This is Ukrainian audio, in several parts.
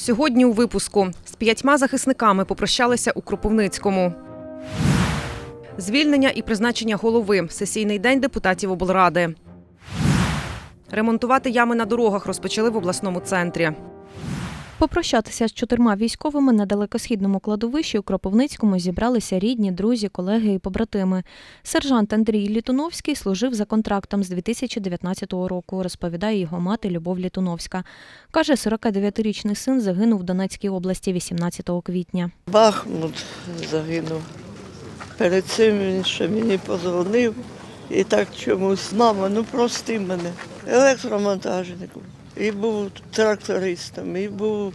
Сьогодні у випуску з п'ятьма захисниками попрощалися у Кропивницькому. Звільнення і призначення голови. Сесійний день депутатів облради. Ремонтувати ями на дорогах розпочали в обласному центрі. Попрощатися з чотирма військовими на далекосхідному кладовищі у Кропивницькому зібралися рідні, друзі, колеги і побратими. Сержант Андрій Літуновський служив за контрактом з 2019 року, розповідає його мати Любов Літуновська. Каже, 49-річний син загинув в Донецькій області 18 квітня. Бахмут загинув. Перед цим він ще мені подзвонив і так чомусь, мама, ну прости мене, електромонтажником. І був трактористом, і був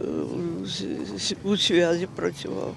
е, у зв'язі працював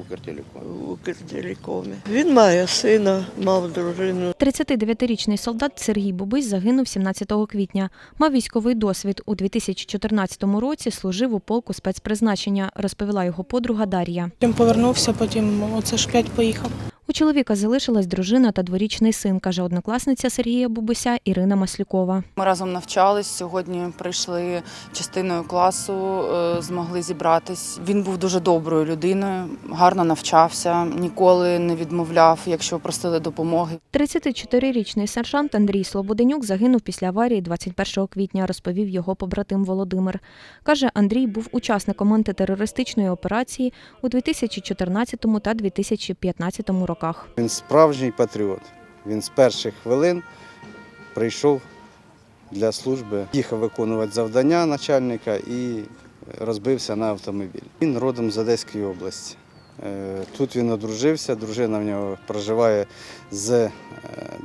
Укртелеком. в Укртелекомі. Він має сина, мав дружину. 39-річний солдат Сергій Бубись загинув 17 квітня. Мав військовий досвід. У 2014 році служив у полку спецпризначення, розповіла його подруга Дар'я. Потім повернувся, потім оце ж п'ять поїхав. У чоловіка залишилась дружина та дворічний син, каже однокласниця Сергія Бубуся Ірина Маслюкова. Ми разом навчались. Сьогодні прийшли частиною класу, е, змогли зібратись. Він був дуже доброю людиною, гарно навчався, ніколи не відмовляв, якщо просили допомоги. 34-річний сержант Андрій Слободенюк загинув після аварії 21 квітня, розповів його побратим Володимир. Каже, Андрій був учасником антитерористичної операції у 2014 та 2015 роках. Він справжній патріот. Він з перших хвилин прийшов для служби, їхав виконувати завдання начальника і розбився на автомобіль. Він родом з Одеської області. Е, Тут він одружився, дружина в нього проживає з е,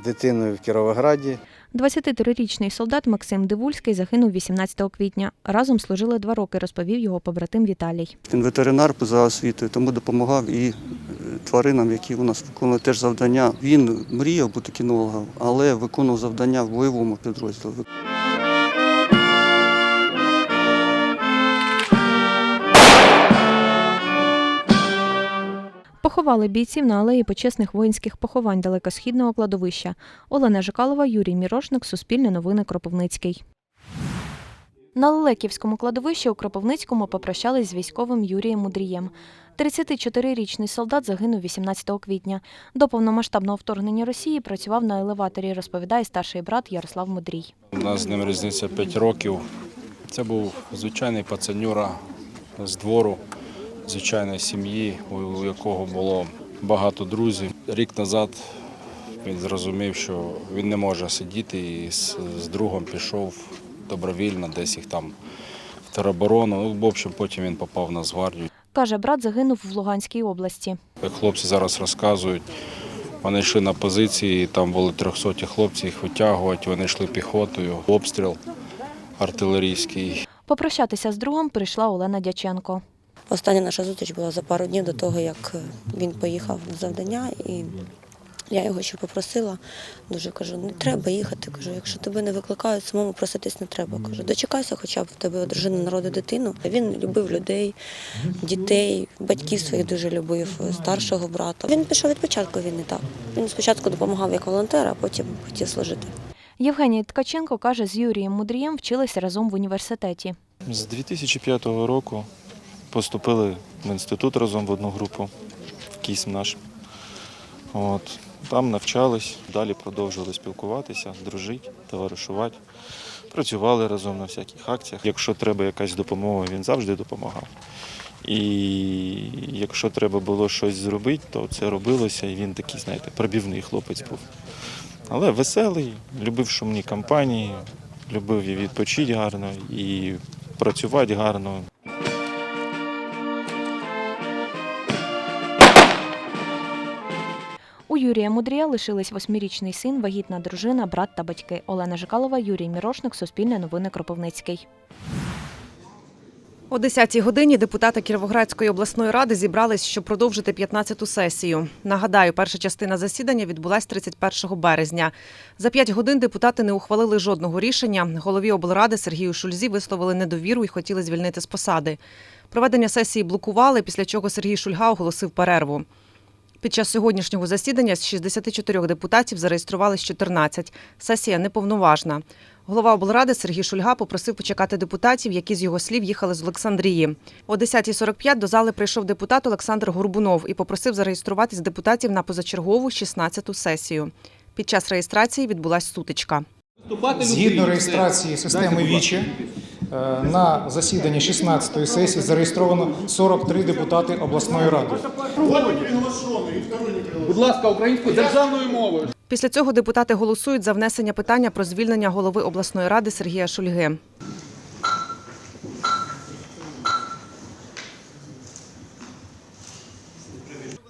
дитиною в Кіровограді. 23-річний солдат Максим Дивульський загинув 18 квітня. Разом служили два роки, розповів його побратим Віталій. Він ветеринар поза освітою, тому допомагав і тваринам, які у нас виконували теж завдання. Він мріяв бути кінологом, але виконував завдання в бойовому підрозділі. Поховали бійців на алеї почесних воїнських поховань далекосхідного кладовища. Олена Жикалова, Юрій Мірошник, Суспільне новини Кропивницький. На Лелеківському кладовищі у Кропивницькому попрощались з військовим Юрієм Мудрієм. 34-річний солдат загинув 18 квітня. До повномасштабного вторгнення Росії працював на елеваторі, розповідає старший брат Ярослав Мудрій. У нас з ним різниця 5 років. Це був звичайний пацанюра з двору, звичайної сім'ї, у якого було багато друзів. Рік назад він зрозумів, що він не може сидіти і з другом пішов добровільно, десь їх там в тероборону. Ну, в общем, потім він попав в Нацгвардію. Каже, брат загинув в Луганській області. Як хлопці зараз розказують, вони йшли на позиції, там були 300 хлопці, їх витягувати, вони йшли піхотою, обстріл артилерійський. Попрощатися з другом прийшла Олена Дяченко. Остання наша зустріч була за пару днів до того, як він поїхав на завдання, і я його ще попросила. Дуже кажу, не треба їхати. Кажу, якщо тебе не викликають, самому проситись не треба. Кажу, дочекайся, хоча б в тебе дружина народить дитину. Він любив людей, дітей, батьків своїх дуже любив, старшого брата. Він пішов від початку війни так. Він спочатку допомагав як волонтер, а потім хотів служити. Євгеній Ткаченко каже, з Юрієм Мудрієм вчилися разом в університеті. З 2005 року поступили в інститут разом в одну групу, в КІСМ наш. От. Там навчались, далі продовжували спілкуватися, дружити, товаришувати. Працювали разом на всяких акціях. Якщо треба якась допомога, він завжди допомагав. І якщо треба було щось зробити, то це робилося, і він такий, знаєте, пробівний хлопець був. Але веселий, любив шумні компанії, любив і відпочити гарно, і працювати гарно. Юрія Мудрія лишились восьмирічний син, вагітна дружина, брат та батьки. Олена Жикалова, Юрій Мірошник, Суспільне новини Кропивницький. О 10-й годині депутати Кіровоградської обласної ради зібрались, щоб продовжити 15-ту сесію. Нагадаю, перша частина засідання відбулась 31 березня. За 5 годин депутати не ухвалили жодного рішення. Голові облради Сергію Шульзі висловили недовіру і хотіли звільнити з посади. Проведення сесії блокували, після чого Сергій Шульга оголосив перерву. Під час сьогоднішнього засідання з 64 депутатів зареєструвались 14. Сесія неповноважна. Голова облради Сергій Шульга попросив почекати депутатів, які з його слів їхали з Олександрії. О 10.45 до зали прийшов депутат Олександр Горбунов і попросив зареєструватись депутатів на позачергову 16-ту сесію. Під час реєстрації відбулась сутичка. Згідно реєстрації системи ВІЧі, на засіданні 16-ї сесії зареєстровано 43 депутати обласної ради. Будь ласка, українською державною мовою. Після цього депутати голосують за внесення питання про звільнення голови обласної ради Сергія Шульги.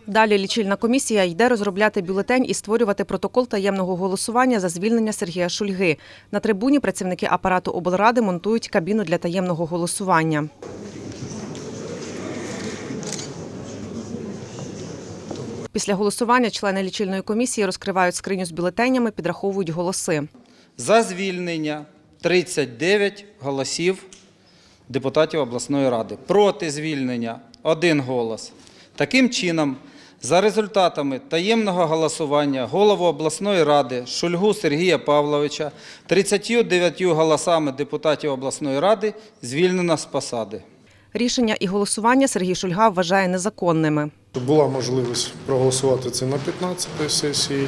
Далі лічильна комісія йде розробляти бюлетень і створювати протокол таємного голосування за звільнення Сергія Шульги. На трибуні працівники апарату облради монтують кабіну для таємного голосування. Після голосування члени лічильної комісії розкривають скриню з бюлетенями, підраховують голоси. За звільнення 39 голосів депутатів обласної ради. Проти звільнення один голос. Таким чином, за результатами таємного голосування голову обласної ради Шульгу Сергія Павловича 39 голосами депутатів обласної ради звільнено з посади. Рішення і голосування Сергій Шульга вважає незаконними. Була можливість проголосувати це на 15-й сесії.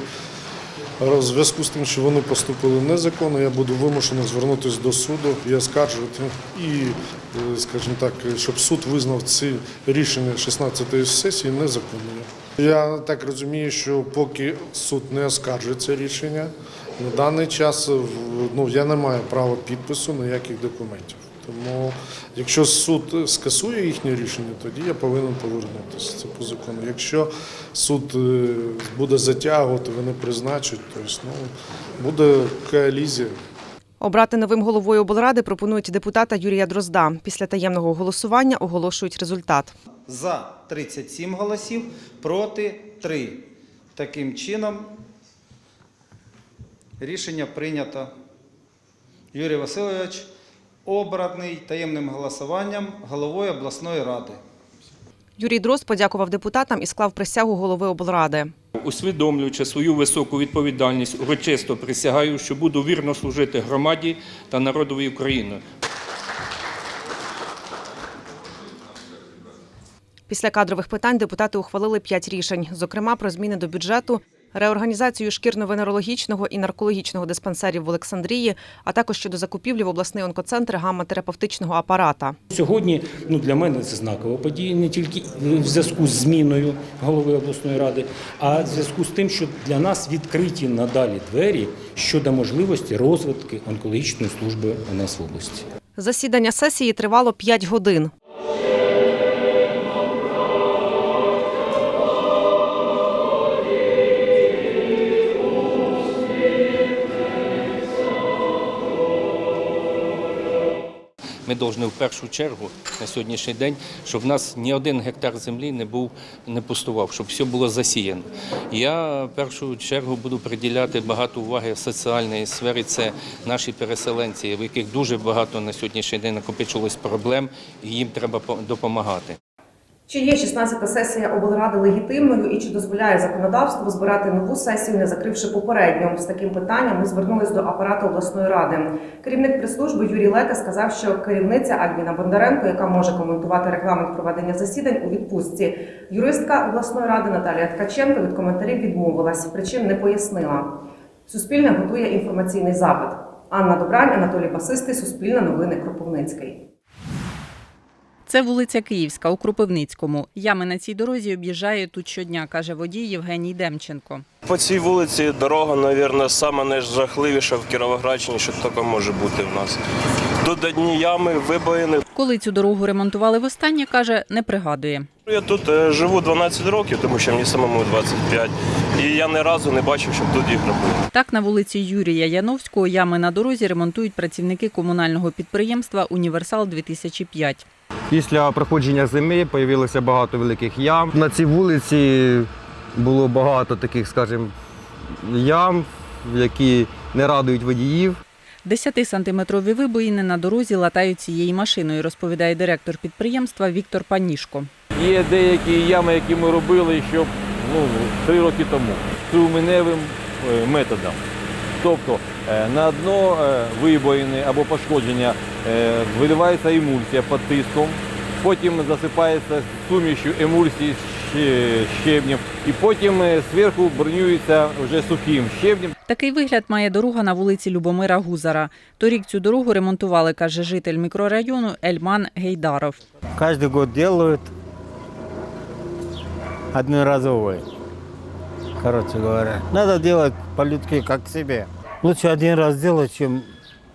В зв'язку з тим, що вони поступили незаконно, я буду вимушений звернутися до суду і оскаржувати. І, е, скажімо так, щоб суд визнав ці рішення 16-ї сесії незаконними. Я так розумію, що поки суд не оскаржує це рішення, на даний час ну, я не маю права підпису ніяких документів. Тому, якщо суд скасує їхнє рішення, тоді я повинен повернутися. Це по закону. Якщо суд е, буде затягувати, вони призначать, тобто, ну, буде коалізія. Обрати новим головою облради пропонують депутата Юрія Дрозда. Після таємного голосування оголошують результат. За 37 голосів, проти 3. Таким чином, рішення прийнято. Юрій Васильович обраний таємним голосуванням головою обласної ради. Юрій Дрозд подякував депутатам і склав присягу голови облради. Усвідомлюючи свою високу відповідальність, урочисто присягаю, що буду вірно служити громаді та народові України. Після кадрових питань депутати ухвалили п'ять рішень, зокрема про зміни до бюджету, реорганізацію шкірно-венерологічного і наркологічного диспансерів в Олександрії, а також щодо закупівлі в обласний онкоцентр гамма-терапевтичного апарата. Сьогодні ну, для мене це знакова подія не тільки в зв'язку з зміною голови обласної ради, а в зв'язку з тим, що для нас відкриті надалі двері щодо можливості розвитку онкологічної служби у нас в області. Засідання сесії тривало 5 годин. Ми повинні в першу чергу на сьогоднішній день, щоб в нас ні один гектар землі не був не пустував, щоб все було засіяно. Я в першу чергу буду приділяти багато уваги соціальної сфері. Це наші переселенці, в яких дуже багато на сьогоднішній день накопичилось проблем, і їм треба допомагати. Чи є 16-та сесія облради легітимною і чи дозволяє законодавство збирати нову сесію, не закривши попередню? З таким питанням ми звернулись до апарату обласної ради. Керівник прес-служби Юрій Лека сказав, що керівниця Альбіна Бондаренко, яка може коментувати регламент проведення засідань у відпустці. Юристка обласної ради Наталія Ткаченко від коментарів відмовилась, причин не пояснила. Суспільне готує інформаційний запит. Анна Добрань, Анатолій Басистий, Суспільне новини Кропивницький. Це вулиця Київська у Кропивницькому. Ями на цій дорозі об'їжджає тут щодня, каже водій Євгеній Демченко. По цій вулиці дорога, мабуть, найжахливіша в Кіровоградщині, що таке може бути в нас. Одні ями, вибоїни. Коли цю дорогу ремонтували востаннє, каже, не пригадує. Я тут е, живу 12 років, тому що мені самому 25. І я ні разу не бачив, щоб тут їх робили. Так, на вулиці Юрія Яновського ями на дорозі ремонтують працівники комунального підприємства Універсал 2005 Після проходження зими з'явилося багато великих ям. На цій вулиці було багато таких, скажімо, ям, які не радують водіїв. 10-сантиметрові вибоїни на дорозі латають цією машиною, розповідає директор підприємства Віктор Панішко. Є деякі ями, які ми робили, щоб ну, три роки тому струменевим е, методом. Тобто е, на дно е, вибоїни або пошкодження виливається емульсія під тиском, потім засипається сумішю емульсії ще- щебнем, і потім зверху бронюється вже сухим щебнем. Такий вигляд має дорога на вулиці Любомира Гузара. Торік цю дорогу ремонтували, каже житель мікрорайону Ельман Гейдаров. Каждый год делают одноразовый. Короче говоря, надо делать по-людски, как к себе. Лучше один раз делать, чем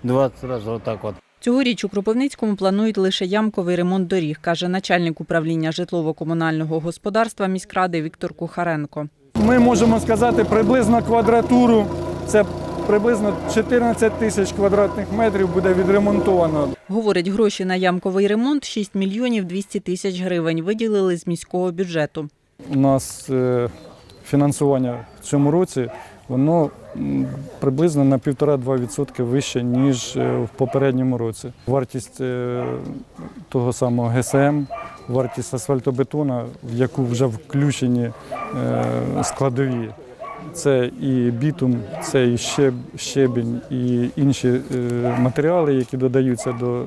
20 раз вот так вот. Цьогоріч у Кропивницькому планують лише ямковий ремонт доріг, каже начальник управління житлово-комунального господарства міськради Віктор Кухаренко. Ми можемо сказати приблизно квадратуру. Це приблизно 14 тисяч квадратних метрів буде відремонтовано. Говорить, гроші на ямковий ремонт 6 мільйонів 200 тисяч гривень виділили з міського бюджету. У нас е, фінансування в цьому році воно приблизно на 1,5-2% вище, ніж е, в попередньому році. Вартість е, того самого ГСМ, вартість асфальтобетона, в яку вже включені е, складові. Це і бітум, це і щебінь, і інші матеріали, які додаються до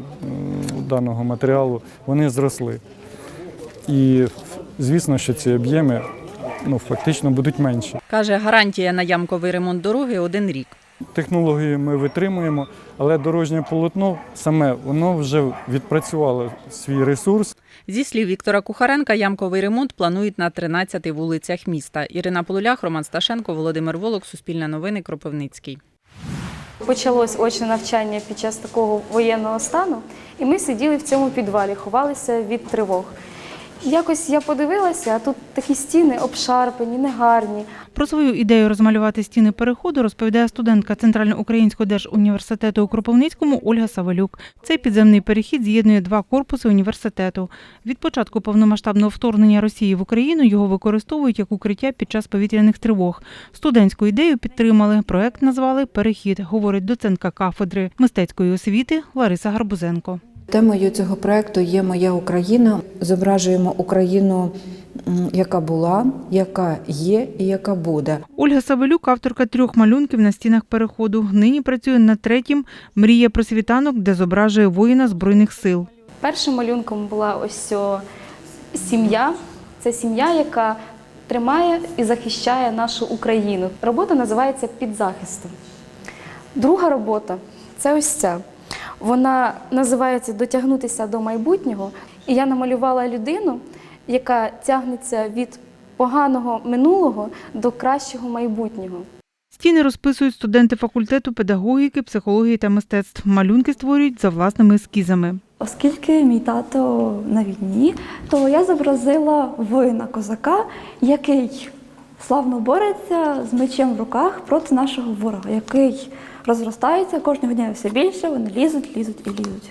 даного матеріалу, вони зросли. І звісно, що ці об'єми ну, фактично будуть менші. Каже, гарантія на ямковий ремонт дороги один рік. Технології ми витримуємо, але дорожнє полотно саме воно вже відпрацювало свій ресурс. Зі слів Віктора Кухаренка, ямковий ремонт планують на 13 вулицях міста. Ірина Полулях, Роман Сташенко, Володимир Волок, Суспільне новини, Кропивницький. Почалось очне навчання під час такого воєнного стану, і ми сиділи в цьому підвалі, ховалися від тривог. Якось я подивилася, а тут такі стіни обшарпані, негарні. Про свою ідею розмалювати стіни переходу розповідає студентка Центрально-Українського держуніверситету у Кропивницькому Ольга Савелюк. Цей підземний перехід з'єднує два корпуси університету. Від початку повномасштабного вторгнення Росії в Україну його використовують як укриття під час повітряних тривог. Студентську ідею підтримали. Проект назвали Перехід, говорить доцентка кафедри мистецької освіти Лариса Гарбузенко. Темою цього проекту є Моя Україна. Зображуємо Україну, яка була, яка є і яка буде. Ольга Савелюк, авторка трьох малюнків на стінах переходу. Нині працює над третім Мрія про світанок, де зображує воїна збройних сил. Першим малюнком була ось о, сім'я. Це сім'я, яка тримає і захищає нашу Україну. Робота називається Під захистом. Друга робота це ось ця. Вона називається Дотягнутися до майбутнього. І я намалювала людину, яка тягнеться від поганого минулого до кращого майбутнього. Стіни розписують студенти факультету педагогіки, психології та мистецтв. Малюнки створюють за власними ескізами. Оскільки мій тато на війні, то я зобразила воїна козака, який славно бореться з мечем в руках проти нашого ворога, який розростається кожного дня все більше, вони лізуть, лізуть і лізуть.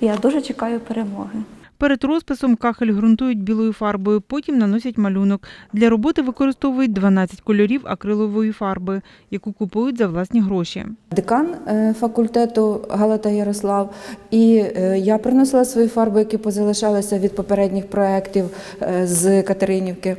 І я дуже чекаю перемоги. Перед розписом кахель ґрунтують білою фарбою, потім наносять малюнок. Для роботи використовують 12 кольорів акрилової фарби, яку купують за власні гроші. Декан е, факультету Галата Ярослав, і е, я приносила свої фарби, які позалишалися від попередніх проєктів е, з Катеринівки.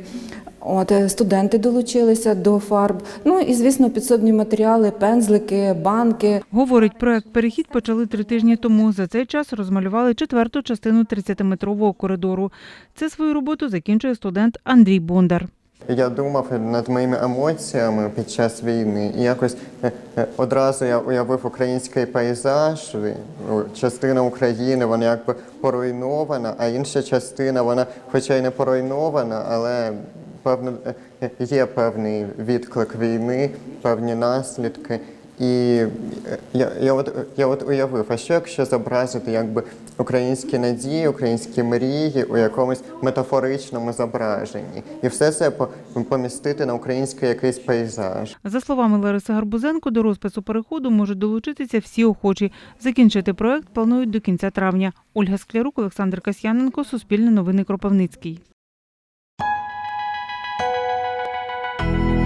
От е, студенти долучилися до фарб. Ну і звісно, підсобні матеріали, пензлики, банки. Говорить, проект Перехід почали три тижні тому. За цей час розмалювали четверту частину 30-метрового коридору. Це свою роботу закінчує студент Андрій Бондар. Я думав над моїми емоціями під час війни, і якось е, е, одразу я уявив український пейзаж. ну, Частина України вона якби поруйнована, а інша частина, вона, хоча й не поруйнована, але певно е, є певний відклик війни, певні наслідки. І я, я, от, я от уявив, а що якщо зобразити якби українські надії, українські мрії у якомусь метафоричному зображенні, і все це по- помістити на український якийсь пейзаж. За словами Лариси Гарбузенко, до розпису переходу можуть долучитися всі охочі. Закінчити проект планують до кінця травня. Ольга Склярук, Олександр Касьяненко, Суспільне новини Кропивницький.